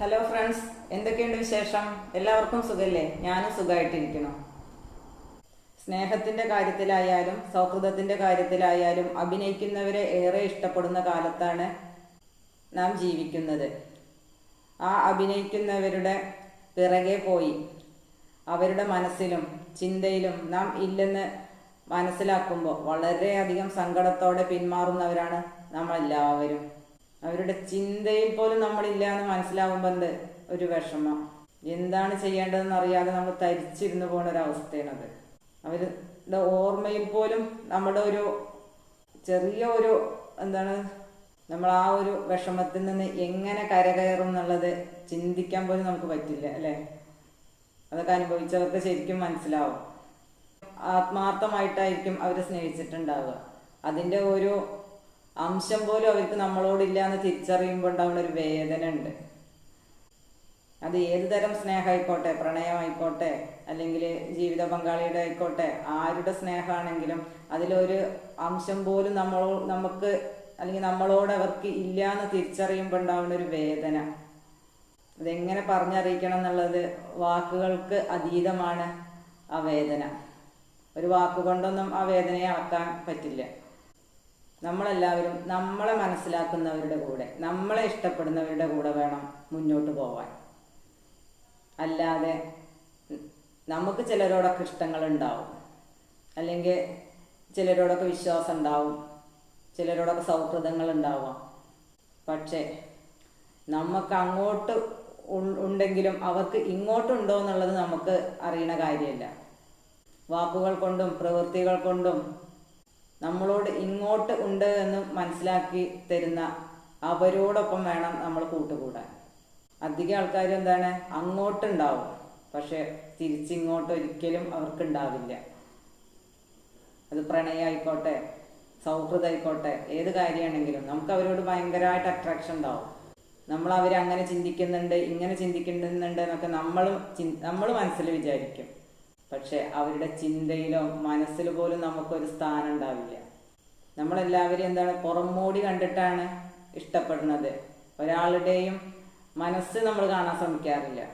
Hello friends എന്തൊക്കെയുണ്ട് വിശേഷം? എല്ലാവർക്കും സുഖല്ലേ? ഞാനും സുഖമായിട്ടിരിക്കണം സ്നേഹത്തിന്റെ കാര്യത്തിലായാലും സൗഹൃദത്തിന്റെ കാര്യത്തിലായാലും അഭിനയിക്കുന്നവരെ ഏറെ ഇഷ്ടപ്പെടുന്ന കാലത്താണ് നാം ജീവിക്കുന്നത്. ആ അഭിനയിക്കുന്നവരുടെ പിറകെ പോയി അവരുടെ മനസ്സിലും ചിന്തയിലും നാം ഇല്ലെന്ന് മനസ്സിലാക്കുമ്പോൾ വളരെയധികം സങ്കടത്തോടെ പിന്മാറുന്നവരാണ് നമ്മളെല്ലാവരും. അവരുടെ ചിന്തയിൽ പോലും നമ്മളില്ല എന്ന് മനസ്സിലാവുമ്പോൾ എന്ത്? ഒരു വിഷമം. എന്താണ് ചെയ്യേണ്ടതെന്ന് അറിയാതെ നമ്മൾ തരിച്ചിരുന്നു പോകുന്ന ഒരു അത് അവരുടെ ഓർമ്മയിൽ പോലും നമ്മുടെ ഒരു ചെറിയ ഒരു എന്താണ്? നമ്മൾ ആ ഒരു വിഷമത്തിൽ നിന്ന് എങ്ങനെ കരകയറും എന്നുള്ളത് ചിന്തിക്കാൻ പോലും നമുക്ക് പറ്റില്ല അല്ലേ? അതൊക്കെ അനുഭവിച്ചവർക്ക് ശരിക്കും മനസ്സിലാവും. ആത്മാർത്ഥമായിട്ടായിരിക്കും അവരെ സ്നേഹിച്ചിട്ടുണ്ടാവുക. അതിന്റെ ഒരു അംശം പോലും അവർക്ക് നമ്മളോടില്ല എന്ന് തിരിച്ചറിയുമ്പോൾ ഉണ്ടാവുന്ന ഒരു വേദന ഉണ്ട് അത് ഏത് തരം സ്നേഹമായിക്കോട്ടെ പ്രണയമായിക്കോട്ടെ അല്ലെങ്കിൽ ജീവിത പങ്കാളിയുടെ ആയിക്കോട്ടെ ആരുടെ സ്നേഹമാണെങ്കിലും അതിലൊരു അംശം പോലും നമ്മളോ നമുക്ക് അല്ലെങ്കിൽ നമ്മളോട് അവർക്ക് ഇല്ല എന്ന് തിരിച്ചറിയുമ്പോൾ ഉണ്ടാവുന്ന ഒരു വേദന. അതെങ്ങനെ പറഞ്ഞറിയിക്കണം എന്നുള്ളത് വാക്കുകൾക്ക് അതീതമാണ് ആ വേദന. ഒരു വാക്കുകൊണ്ടൊന്നും ആ വേദനയെ അളക്കാൻ പറ്റില്ല. നമ്മളെല്ലാവരും നമ്മളെ മനസ്സിലാക്കുന്നവരുടെ കൂടെ നമ്മളെ ഇഷ്ടപ്പെടുന്നവരുടെ കൂടെ വേണം മുന്നോട്ട് പോവാൻ. അല്ലാതെ നമുക്ക് ചിലരോടൊക്കെ ഇഷ്ടങ്ങൾ ഉണ്ടാവും അല്ലെങ്കിൽ ചിലരോടൊക്കെ വിശ്വാസം ഉണ്ടാവും ചിലരോടൊക്കെ സൗഹൃദങ്ങൾ ഉണ്ടാവാം പക്ഷേ നമുക്ക് അങ്ങോട്ട് ഉണ്ടെങ്കിലും അവർക്ക് ഇങ്ങോട്ടുണ്ടോ എന്നുള്ളത് നമുക്ക് അറിയണ കാര്യമല്ല വാക്കുകൾ കൊണ്ടും പ്രവൃത്തികൾ കൊണ്ടും നമ്മളോട് ഇങ്ങോട്ട് ഉണ്ട് എന്ന് മനസ്സിലാക്കി തരുന്ന അവരോടൊപ്പം വേണം നമ്മൾ കൂട്ടുകൂടാൻ. അധികം ആൾക്കാർ എന്താണ്? അങ്ങോട്ടുണ്ടാവും. പക്ഷെ തിരിച്ചിങ്ങോട്ട് ഒരിക്കലും അവർക്ക് ഉണ്ടാവില്ല അത് പ്രണയമായിക്കോട്ടെ സൗഹൃദമായിക്കോട്ടെ ഏത് കാര്യമാണെങ്കിലും നമുക്ക് അവരോട് ഭയങ്കരമായിട്ട് അട്രാക്ഷൻ ഉണ്ടാവും. നമ്മൾ അവരങ്ങനെ ചിന്തിക്കുന്നുണ്ട് ഇങ്ങനെ ചിന്തിക്കുന്നുണ്ട് എന്നൊക്കെ നമ്മളും നമ്മൾ മനസ്സിൽ വിചാരിക്കും. പക്ഷെ അവരുടെ ചിന്തയിലോ മനസ്സിൽ പോലും നമുക്കൊരു സ്ഥാനം ഉണ്ടാവില്ല. നമ്മളെല്ലാവരും എന്താണ് പുറമോടി കണ്ടിട്ടാണ് ഇഷ്ടപ്പെടുന്നത്. ഒരാളുടെയും മനസ്സ് നമ്മൾ കാണാൻ ശ്രമിക്കാറില്ല.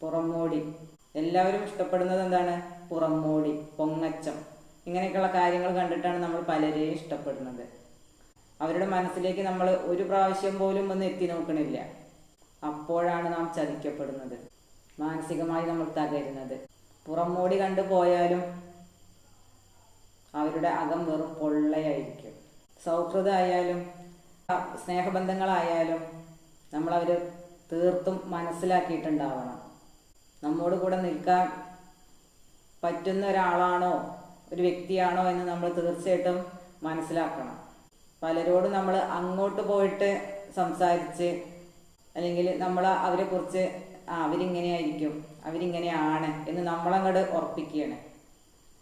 പുറമോടി. എല്ലാവരും ഇഷ്ടപ്പെടുന്നത് എന്താണ്? പുറമോടി പൊങ്ങച്ചം. ഇങ്ങനെയൊക്കെയുള്ള കാര്യങ്ങൾ കണ്ടിട്ടാണ് നമ്മൾ പലരെയും ഇഷ്ടപ്പെടുന്നത്. അവരുടെ മനസ്സിലേക്ക് നമ്മൾ ഒരു പ്രാവശ്യം പോലും ഒന്ന് എത്തി നോക്കണില്ല. അപ്പോഴാണ് നാം ചതിക്കപ്പെടുന്നത്. മാനസികമായി നമ്മൾ തകരുന്നത്. പുറംമൂടി കണ്ടു പോയാലും അവരുടെ അകം വെറും പൊള്ളയായിരിക്കും. സൗഹൃദമായാലും സ്നേഹബന്ധങ്ങളായാലും നമ്മളവർ തീർത്തും മനസ്സിലാക്കിയിട്ടുണ്ടാവണം. നമ്മോട് കൂടെ നിൽക്കാൻ പറ്റുന്ന ഒരാളാണോ ഒരു വ്യക്തിയാണോ എന്ന് നമ്മൾ തീർച്ചയായിട്ടും മനസ്സിലാക്കണം. പലരോടും നമ്മൾ അങ്ങോട്ട് പോയിട്ട് സംസാരിച്ച് അല്ലെങ്കിൽ നമ്മൾ അവരെ ആ അവരിങ്ങനെയായിരിക്കും അവരിങ്ങനെയാണ് എന്ന് നമ്മളങ്ങോട്ട് ഉറപ്പിക്കുകയാണ്.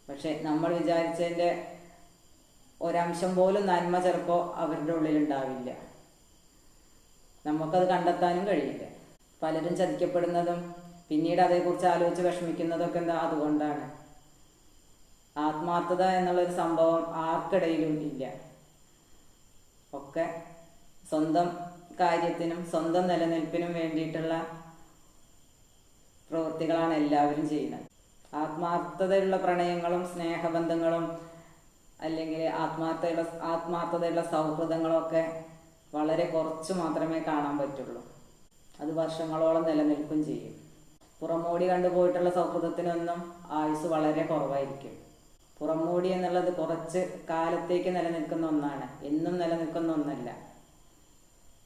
പക്ഷെ നമ്മൾ വിചാരിച്ചതിന്റെ ഒരംശം പോലും നന്മ ചിലപ്പോൾ അവരുടെ ഉള്ളിൽ ഉണ്ടാവില്ല നമുക്കത് കണ്ടെത്താനും കഴിയില്ല. പലരും ചതിക്കപ്പെടുന്നതും പിന്നീട് അതേക്കുറിച്ച് ആലോചിച്ച് വിഷമിക്കുന്നതൊക്കെ എന്താ അതുകൊണ്ടാണ്. ആത്മാർത്ഥത എന്നുള്ളൊരു സംഭവം ആർക്കിടയിലും ഇല്ല. ഒക്കെ സ്വന്തം കാര്യത്തിനും സ്വന്തം നിലനിൽപ്പിനും വേണ്ടിയിട്ടുള്ള പ്രവൃത്തികളാണ് എല്ലാവരും ചെയ്യുന്നത്. ആത്മാർത്ഥതയുള്ള പ്രണയങ്ങളും സ്നേഹബന്ധങ്ങളും അല്ലെങ്കിൽ ആത്മാർത്ഥതയുള്ള ആത്മാർത്ഥതയുള്ള സൗഹൃദങ്ങളും ഒക്കെ വളരെ കുറച്ച് മാത്രമേ കാണാൻ പറ്റുള്ളൂ. അത് വർഷങ്ങളോളം നിലനിൽക്കും ചെയ്യും. പുറമോടി കണ്ടുപോയിട്ടുള്ള സൗഹൃദത്തിനൊന്നും ആയുസ് വളരെ കുറവായിരിക്കും. പുറമോടി എന്നുള്ളത് കുറച്ച് കാലത്തേക്ക് നിലനിൽക്കുന്ന ഒന്നാണ്. എന്നും നിലനിൽക്കുന്ന ഒന്നല്ല.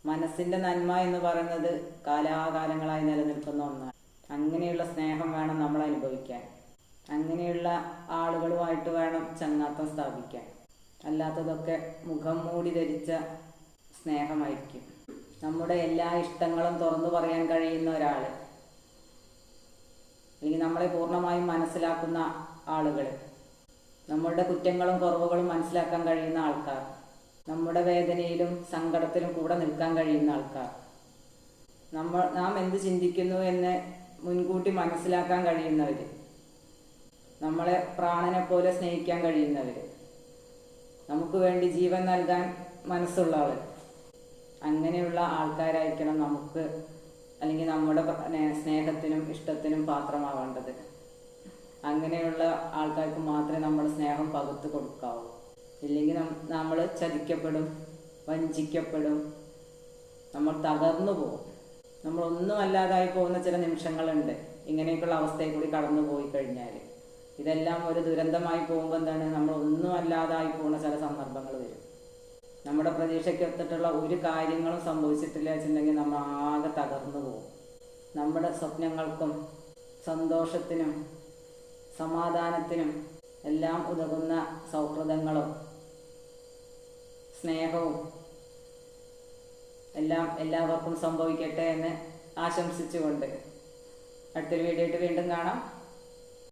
മനസ്സിന്റെ നന്മ എന്ന് പറയുന്നത് കാലാകാലങ്ങളായി നിലനിൽക്കുന്ന ഒന്നാണ്. അങ്ങനെയുള്ള സ്നേഹം വേണം നമ്മൾ അനുഭവിക്കാൻ. അങ്ങനെയുള്ള ആളുകളുമായിട്ട് വേണം ചങ്ങാത്തം സ്ഥാപിക്കാൻ. അല്ലാത്തതൊക്കെ മുഖം മൂടി ധരിച്ച സ്നേഹമായിരിക്കും. നമ്മുടെ എല്ലാ ഇഷ്ടങ്ങളും തുറന്നു പറയാൻ കഴിയുന്ന ഒരാൾ അല്ലെങ്കിൽ നമ്മളെ പൂർണമായും മനസ്സിലാക്കുന്ന ആളുകൾ നമ്മളുടെ കുറ്റങ്ങളും കുറവുകളും മനസ്സിലാക്കാൻ കഴിയുന്ന ആൾക്കാർ. നമ്മുടെ വേദനയിലും സങ്കടത്തിലും കൂടെ നിൽക്കാൻ കഴിയുന്ന ആൾക്കാർ. നമ്മൾ നാം എന്ത് ചിന്തിക്കുന്നു എന്ന് മുൻകൂട്ടി മനസ്സിലാക്കാൻ കഴിയുന്നവർ നമ്മളെ പ്രാണനെ പോലെ സ്നേഹിക്കാൻ കഴിയുന്നവർ നമുക്ക് വേണ്ടി ജീവൻ നൽകാൻ മനസ്സുള്ളവർ അങ്ങനെയുള്ള ആൾക്കാരായിരിക്കണം നമുക്ക് അല്ലെങ്കിൽ നമ്മുടെ സ്നേഹത്തിനും ഇഷ്ടത്തിനും പാത്രമാവേണ്ടത്. അങ്ങനെയുള്ള ആൾക്കാർക്ക് മാത്രമേ നമ്മുടെ സ്നേഹം പകുത്ത് കൊടുക്കാവൂ. ഇല്ലെങ്കിൽ നമ്മൾ ചതിക്കപ്പെടും വഞ്ചിക്കപ്പെടും. നമ്മൾ തകർന്നു പോകും. നമ്മളൊന്നും അല്ലാതായി പോകുന്ന ചില നിമിഷങ്ങളുണ്ട്. ഇങ്ങനെയൊക്കെയുള്ള അവസ്ഥയിൽ കൂടി കടന്നു പോയി കഴിഞ്ഞാൽ ഇതെല്ലാം ഒരു ദുരന്തമായി പോകുമ്പോൾ എന്താണ്? നമ്മൾ ഒന്നും അല്ലാതായി പോകുന്ന ചില സന്ദർഭങ്ങൾ വരും. നമ്മുടെ പ്രതീക്ഷയ്ക്കൊത്തിട്ടുള്ള ഒരു കാര്യങ്ങളും സംഭവിച്ചിട്ടില്ല വെച്ചിട്ടുണ്ടെങ്കിൽ നമ്മൾ ആകെ തകർന്നു പോകും. നമ്മുടെ സ്വപ്നങ്ങൾക്കും സന്തോഷത്തിനും സമാധാനത്തിനും എല്ലാം ഉതകുന്ന സൗഹൃദങ്ങളും സ്നേഹവും എല്ലാം എല്ലാവർക്കും സംഭവിക്കട്ടെ എന്ന് ആശംസിച്ചുകൊണ്ട് അടുത്തൊരു വീഡിയോ ആയിട്ട് വീണ്ടും കാണാം.